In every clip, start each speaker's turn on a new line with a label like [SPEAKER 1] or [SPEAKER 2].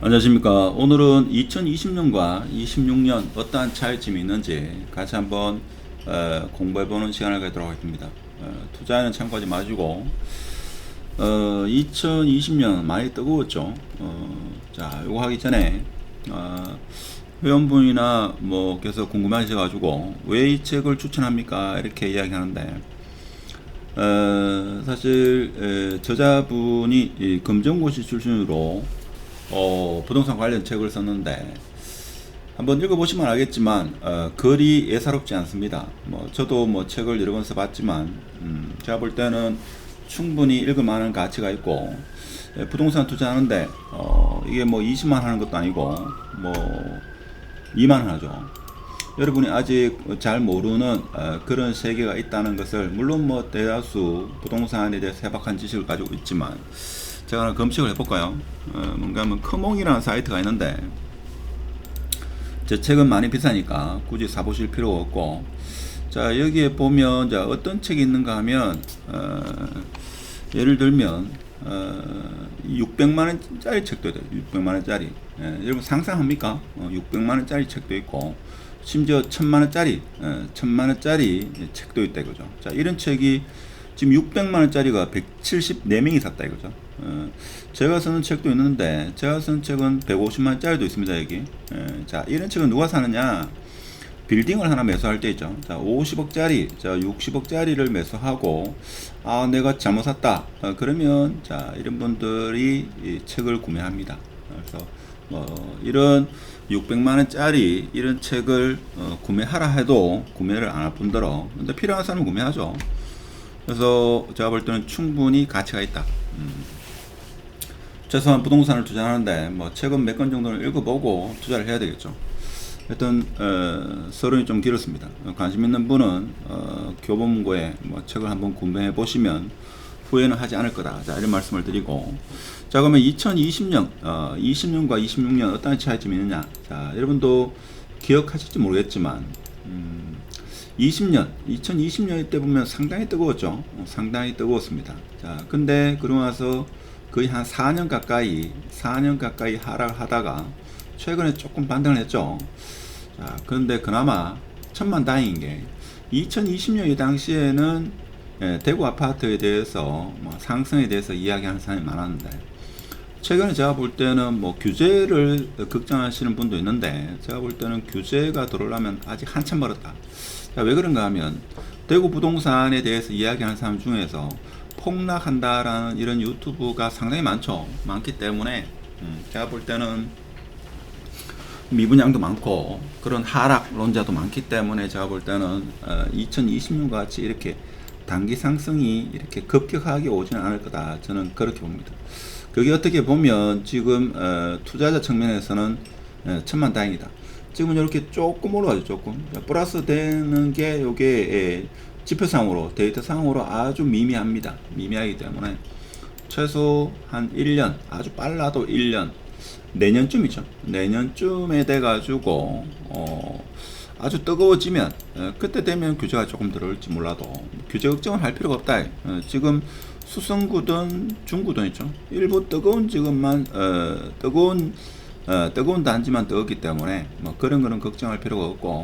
[SPEAKER 1] 안녕하십니까. 오늘은 2020년과 26년 어떠한 차이점이 있는지 같이 한번 어, 공부해보는 시간을 갖도록 하겠습니다. 어, 투자에는 참고하지 마시고 어, 2020년 많이 뜨거웠죠. 어, 자, 이거 하기 전에 어, 회원분이나 뭐 계속 궁금하셔가지고 왜 이 책을 추천합니까? 이렇게 이야기하는데 어, 사실 에, 저자분이 이 금정고시 출신으로 어, 부동산 관련 책을 썼는데 한번 읽어보시면 알겠지만 어, 글이 예사롭지 않습니다. 뭐 저도 뭐 책을 여러 번 써봤지만 음, 제가 볼 때는 충분히 읽을 만한 가치가 있고 예, 부동산 투자하는데 어, 이게 뭐 20만 하는 것도 아니고 뭐 2만 하죠. 여러분이 아직 잘 모르는 어, 그런 세계가 있다는 것을 물론 뭐 대다수 부동산에 대해 세박한 지식을 가지고 있지만 제가 하나 검색을 해볼까요? 어, 뭔가 하면 커몽이라는 사이트가 있는데 제 책은 많이 비싸니까 굳이 사보실 필요가 없고 자 여기에 보면 자 어떤 책이 있는가 하면 어, 예를 들면 어, 600만 원짜리 책도 있어요. 600만 원짜리. 예, 여러분 상상합니까? 어, 600만 원짜리 책도 있고 심지어 1000만 원짜리, 어, 1000만 원짜리 책도 있다 이거죠. 자 이런 책이 지금 600만 원짜리가 174명이 샀다 이거죠. 어, 제가 쓰는 책도 있는데 제가 쓰는 책은 150만 원짜리도 있습니다 여기. 예, 자 이런 책은 누가 사느냐? 빌딩을 하나 매수할 때 있죠. 자, 50억짜리, 자, 60억짜리를 매수하고, 아, 내가 잘못 샀다. 어, 그러면, 자, 이런 분들이 이 책을 구매합니다. 그래서, 뭐, 이런 600만원짜리 이런 책을 어, 구매하라 해도 구매를 안 할 뿐더러, 근데 필요한 사람은 구매하죠. 그래서 제가 볼 때는 충분히 가치가 있다. 음. 최소한 부동산을 투자하는데, 뭐, 책은 몇권 정도는 읽어보고 투자를 해야 되겠죠. 하여튼 어, 서론이 좀 길었습니다. 어, 관심 있는 분은 어, 교보문고에 뭐 책을 한번 구매해 보시면 후회는 하지 않을 거다. 자 이런 말씀을 드리고 자 그러면 2020년 어, 20년과 26년 어떤 차이점이 있느냐? 자 여러분도 기억하실지 모르겠지만 음, 20년 2020년 때 보면 상당히 뜨거웠죠. 어, 상당히 뜨거웠습니다. 자 근데 그러고 나서 거의 한 4년 가까이 4년 가까이 하락하다가 최근에 조금 반등을 했죠. 자, 그런데 그나마 천만 다행인 게 2020년 이 당시에는 예, 대구 아파트에 대해서 뭐 상승에 대해서 이야기하는 사람이 많았는데 최근에 제가 볼 때는 뭐 규제를 걱정하시는 분도 있는데 제가 볼 때는 규제가 들어오려면 아직 한참 멀었다. 자, 왜 그런가 하면 대구 부동산에 대해서 이야기하는 사람 중에서 폭락한다라는 이런 유튜브가 상당히 많죠. 많기 때문에 음, 제가 볼 때는 미분양도 많고 그런 하락론자도 많기 때문에 제가 볼 때는 어, 2020년 같이 이렇게 단기 상승이 이렇게 급격하게 오지는 않을 거다 저는 그렇게 봅니다. 그게 어떻게 보면 지금 어, 투자자 측면에서는 어, 천만 다행이다. 지금은 이렇게 조금 올라가죠 조금 플러스 되는 게 요게 예, 지표상으로 데이터상으로 아주 미미합니다. 미미하기 때문에 최소 한 1년 아주 빨라도 1년 내년쯤이죠. 내년쯤에 돼 가지고 어, 아주 뜨거워지면 어, 그때 되면 규제가 조금 들어올지 몰라도 규제 걱정을 할 필요가 없다. 어, 지금 수성구든 중구든 있죠. 일부 뜨거운 지금만 어, 뜨거운 어, 뜨거운 단지만 뜨겁기 때문에 뭐 그런 거는 걱정할 필요가 없고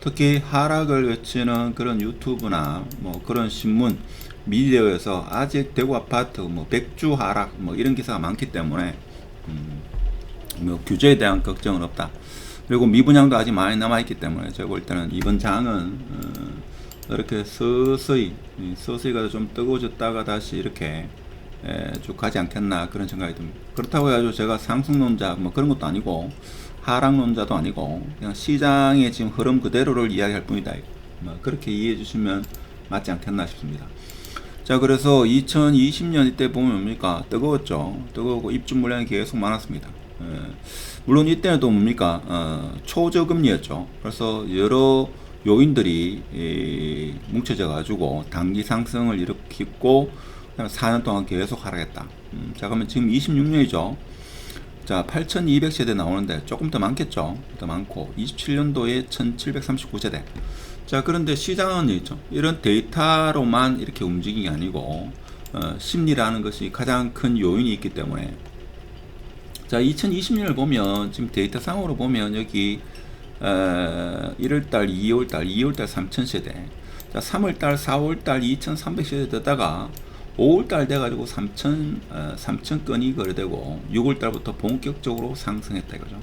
[SPEAKER 1] 특히 하락을 외치는 그런 유튜브나 뭐 그런 신문 미디어에서 아직 대구 아파트 뭐 백주 하락 뭐 이런 기사가 많기 때문에 음, 뭐 규제에 대한 걱정은 없다. 그리고 미분양도 아직 많이 남아있기 때문에 제가 볼 때는 이번 장은 어, 이렇게 서서히 서서히 가서 좀 뜨거워졌다가 다시 이렇게 에, 쭉 가지 않겠나 그런 생각이 듭니다. 그렇다고 해가지고 제가 상승론자 뭐 그런 것도 아니고 하락론자도 아니고 그냥 시장의 지금 흐름 그대로를 이야기할 뿐이다. 뭐 그렇게 이해해 주시면 맞지 않겠나 싶습니다. 자 그래서 2020년 이때 보면 뭡니까 뜨거웠죠. 뜨거우고 입주 물량이 계속 많았습니다. 예. 물론 이때는 또 뭡니까 어, 초저금리였죠. 그래서 여러 요인들이 이, 뭉쳐져 가지고 단기 상승을 일으키고 4년 동안 계속 하락했다. 음, 자 그러면 지금 26년이죠. 자 8,200세대 나오는데 조금 더 많겠죠. 더 많고 27년도에 1,739세대. 자 그런데 시장은 있죠. 이런 데이터로만 이렇게 움직이기 아니고 어, 심리라는 것이 가장 큰 요인이 있기 때문에 자, 2020년을 보면 지금 데이터 상으로 보면 여기 어, 1월달, 2월달, 2월달 3,000세대, 자, 3월달, 4월달 2,300세대 되다가 5월달 돼가지고 3,000, 어, 3,000건이 거래되고 6월달부터 본격적으로 상승했다 이거죠.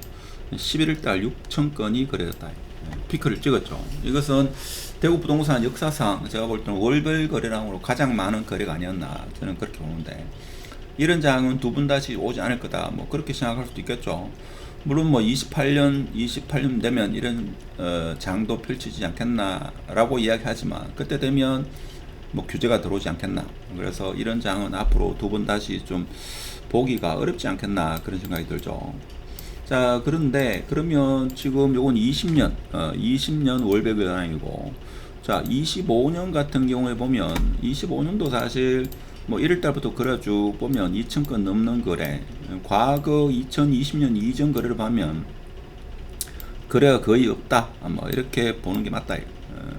[SPEAKER 1] 11월달 6,000건이 거래됐다. 예, 피크를 찍었죠. 이것은 대구 부동산 역사상 제가 볼 때는 월별 거래량으로 가장 많은 거래가 아니었나 저는 그렇게 보는데 이런 장은 두번 다시 오지 않을 거다. 뭐 그렇게 생각할 수도 있겠죠. 물론 뭐 28년, 28년 되면 이런 어, 장도 펼치지 않겠나라고 이야기하지만 그때 되면 뭐 규제가 들어오지 않겠나. 그래서 이런 장은 앞으로 두 번 다시 좀 보기가 어렵지 않겠나 그런 생각이 들죠. 자 그런데 그러면 지금 요건 20년, 어, 20년 월별 거래량이고 자 25년 같은 경우에 보면 25년도 사실 뭐 1월달부터 거래 쭉 보면 2,000건 넘는 거래. 과거 2020년 이전 거래를 보면 거래가 거의 없다. 뭐 이렇게 보는 게 맞다.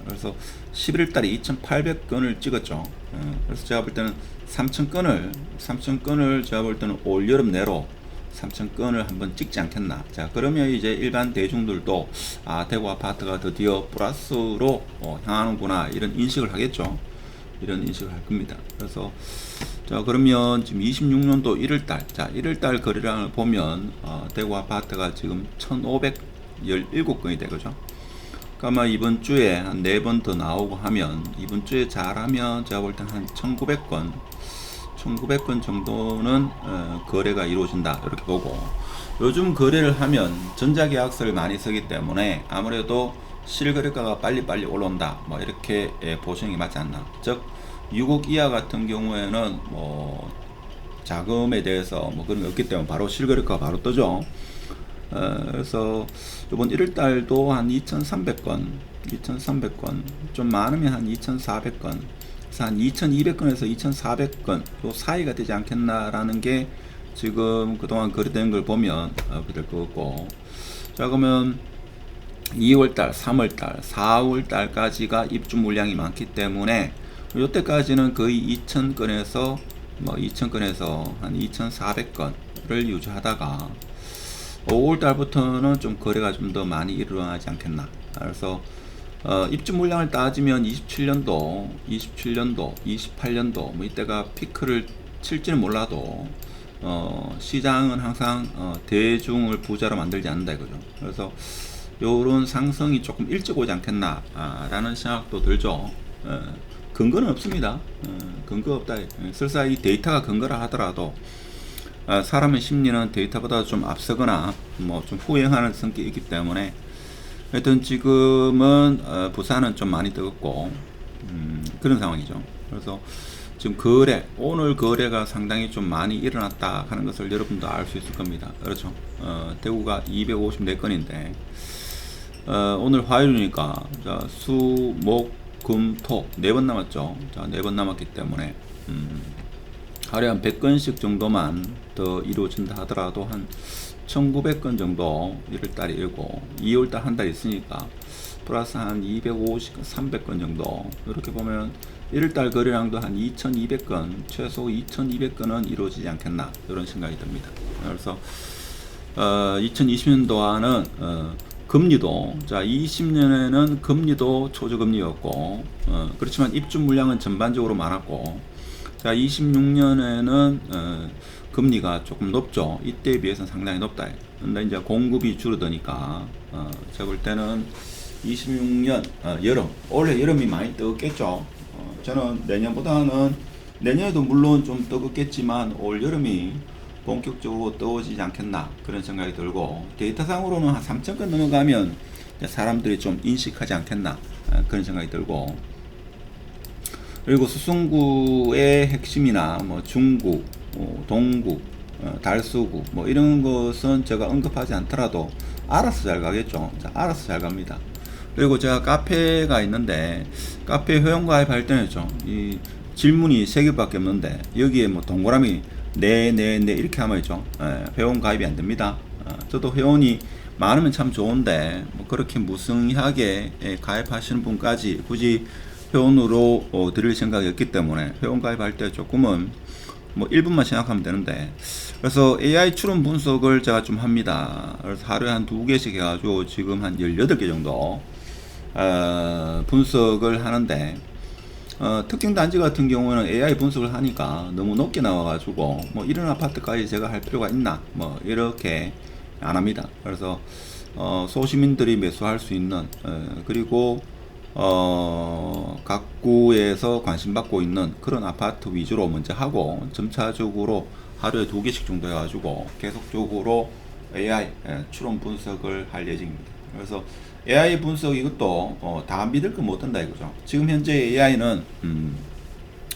[SPEAKER 1] 어, 그래서 11월달에 2,800건을 찍었죠. 어, 그래서 제가 볼 때는 3,000건을 3,000건을 제가 볼 때는 올 여름 내로 3,000건을 한번 찍지 않겠나. 자, 그러면 이제 일반 대중들도 아, 대구 아파트가 드디어 플러스로 어, 향하는구나 이런 인식을 하겠죠. 이런 인식을 할 겁니다. 그래서 자 그러면 지금 26년도 1월달 자 1월달 거래량을 보면 어, 대구 아파트가 지금 1,517건이 되거죠. 그러니까 이번 주에 한 네 번 더 나오고 하면 이번 주에 잘하면 제가 볼땐한 1,900건 1,900건 정도는 어, 거래가 이루어진다 이렇게 보고. 요즘 거래를 하면 전자계약서를 많이 쓰기 때문에 아무래도 실거래가가 빨리빨리 올라온다 뭐 이렇게 예, 보시는 게 맞지 않나. 즉 6억 이하 같은 경우에는 뭐 자금에 대해서 뭐 그런 게 없기 때문에 바로 실거래가가 바로 뜨죠 어, 그래서 이번 1월 달도 한 2,300건 2,300건 좀 많으면 한 2,400건 그래서 한 2,200건에서 2,400건 요 사이가 되지 않겠나라는 게 지금 그동안 거래된 걸 보면 어, 것 같고. 자 그러면 2월달, 3월달, 4월달까지가 입주 물량이 많기 때문에 이때까지는 거의 2,000건에서 뭐 2,000건에서 한 2,400건을 유지하다가 5월 달부터는 좀 거래가 좀 더 많이 일어나지 않겠나. 그래서 어, 입주 물량을 따지면 27년도, 27년도, 28년도 뭐 이때가 피크를 칠지는 몰라도 어, 시장은 항상 어, 대중을 부자로 만들지 않는다 이거죠. 그래서 요런 상승이 조금 일찍 오지 않겠나 아, 라는 생각도 들죠. 에, 근거는 없습니다. 에, 근거 없다. 에, 설사 이 데이터가 근거라 하더라도 아, 사람의 심리는 데이터보다 좀 앞서거나 뭐 좀 후행하는 성격이 있기 때문에 하여튼 지금은 어, 부산은 좀 많이 뜨겁고 음, 그런 상황이죠. 그래서 지금 거래 오늘 거래가 상당히 좀 많이 일어났다 하는 것을 여러분도 알 수 있을 겁니다. 그렇죠. 어, 대구가 254건인데 어, 오늘 화요일이니까 자, 수, 목, 금, 토 네 번 남았죠. 자, 네 번 남았기 때문에 음, 하루에 한 100건씩 정도만 더 이루어진다 하더라도 한 1900건 정도 1월달에 일고 2월달 한 달 있으니까 플러스 한 250건, 300건 정도 이렇게 보면 1월달 거래량도 한 2200건, 최소 2200건은 이루어지지 않겠나 이런 생각이 듭니다. 그래서 어, 2020년도와는 어, 금리도 자 20년에는 금리도 초저금리였고 어, 그렇지만 입주 물량은 전반적으로 많았고 자 26년에는 어, 금리가 조금 높죠. 이때에 비해서는 상당히 높다. 근데 이제 공급이 줄어드니까 어, 제가 볼 때는 26년 어, 여름 올해 여름이 많이 뜨겠죠. 어, 저는 내년보다는 내년에도 물론 좀 뜨겁겠지만 올 여름이 본격적으로 떠오르지 않겠나 그런 생각이 들고 데이터상으로는 한 3천 건 넘어가면 이제 사람들이 좀 인식하지 않겠나 아, 그런 생각이 들고 그리고 수성구의 핵심이나 뭐 중구, 어, 동구, 어, 달수구 뭐 이런 것은 제가 언급하지 않더라도 알아서 잘 가겠죠. 자, 알아서 잘 갑니다. 그리고 제가 카페가 있는데 카페 회원가입 할 때는죠. 이 질문이 세 개밖에 없는데 여기에 뭐 동그라미 네, 네, 네 이렇게 하면 있죠. 예, 회원 가입이 안 됩니다. 어, 저도 회원이 많으면 참 좋은데 뭐 그렇게 무성의하게 예, 가입하시는 분까지 굳이 회원으로 어, 드릴 생각이 없기 때문에 회원 가입할 때 조금은 뭐 1분만 생각하면 되는데 그래서 AI 추론 분석을 제가 좀 합니다. 그래서 하루에 한 두 개씩 해가지고 지금 한 18개 정도 어, 분석을 하는데 어, 특정 단지 같은 경우는 AI 분석을 하니까 너무 높게 나와가지고 뭐 이런 아파트까지 제가 할 필요가 있나 뭐 이렇게 안 합니다. 그래서 어, 소시민들이 매수할 수 있는 어, 그리고 어, 각 구에서 관심받고 있는 그런 아파트 위주로 먼저 하고 점차적으로 하루에 두 개씩 정도 해가지고 계속적으로 AI 예, 추론 분석을 할 예정입니다. 그래서 AI 분석 이것도 어, 다 믿을 거 못한다 이거죠. 지금 현재 AI는 음,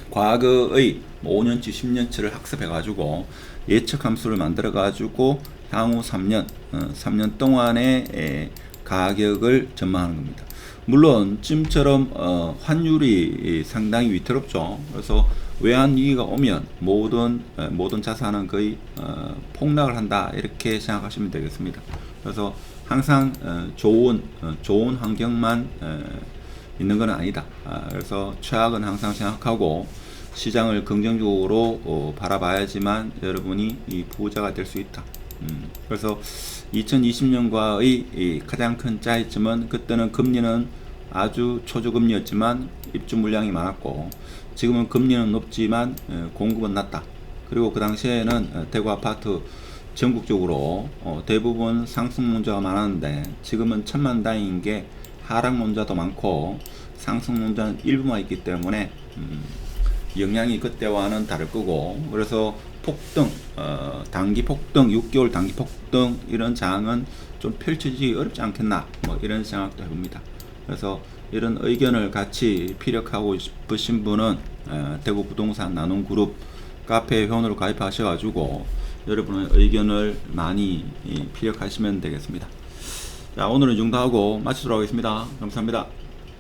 [SPEAKER 1] 과거의 뭐 5년치, 10년치를 학습해가지고 예측 함수를 만들어가지고 향후 3년, 어, 3년 동안의 에, 가격을 전망하는 겁니다. 물론 지금처럼 어, 환율이 상당히 위태롭죠. 그래서 외환 위기가 오면 모든 에, 모든 자산은 거의 어, 폭락을 한다 이렇게 생각하시면 되겠습니다. 그래서 항상 어, 좋은 어, 좋은 환경만 에, 있는 건 아니다. 아, 그래서 최악은 항상 생각하고 시장을 긍정적으로 어, 바라봐야지만 여러분이 이 부자가 될 수 있다. 음, 그래서 2020년과의 가장 큰 차이점은 그때는 금리는 아주 초저금리였지만 입주 물량이 많았고 지금은 금리는 높지만 에, 공급은 낮다. 그리고 그 당시에는 어, 대구 아파트 전국적으로 어, 대부분 상승론자가 많았는데 지금은 천만 다행인 게 하락론자도 많고 상승론자는 일부만 있기 때문에 음, 영향이 그때와는 다를 거고 그래서 폭등 어, 단기 폭등 6개월 단기 폭등 이런 장은 좀 펼쳐지기 어렵지 않겠나 뭐 이런 생각도 해봅니다. 그래서 이런 의견을 같이 피력하고 싶으신 분은 어, 대구 부동산 나눔 그룹 카페 회원으로 가입하셔가지고 여러분의 의견을 많이 이, 피력하시면 되겠습니다. 자 오늘은 이 정도 하고 마치도록 하겠습니다. 감사합니다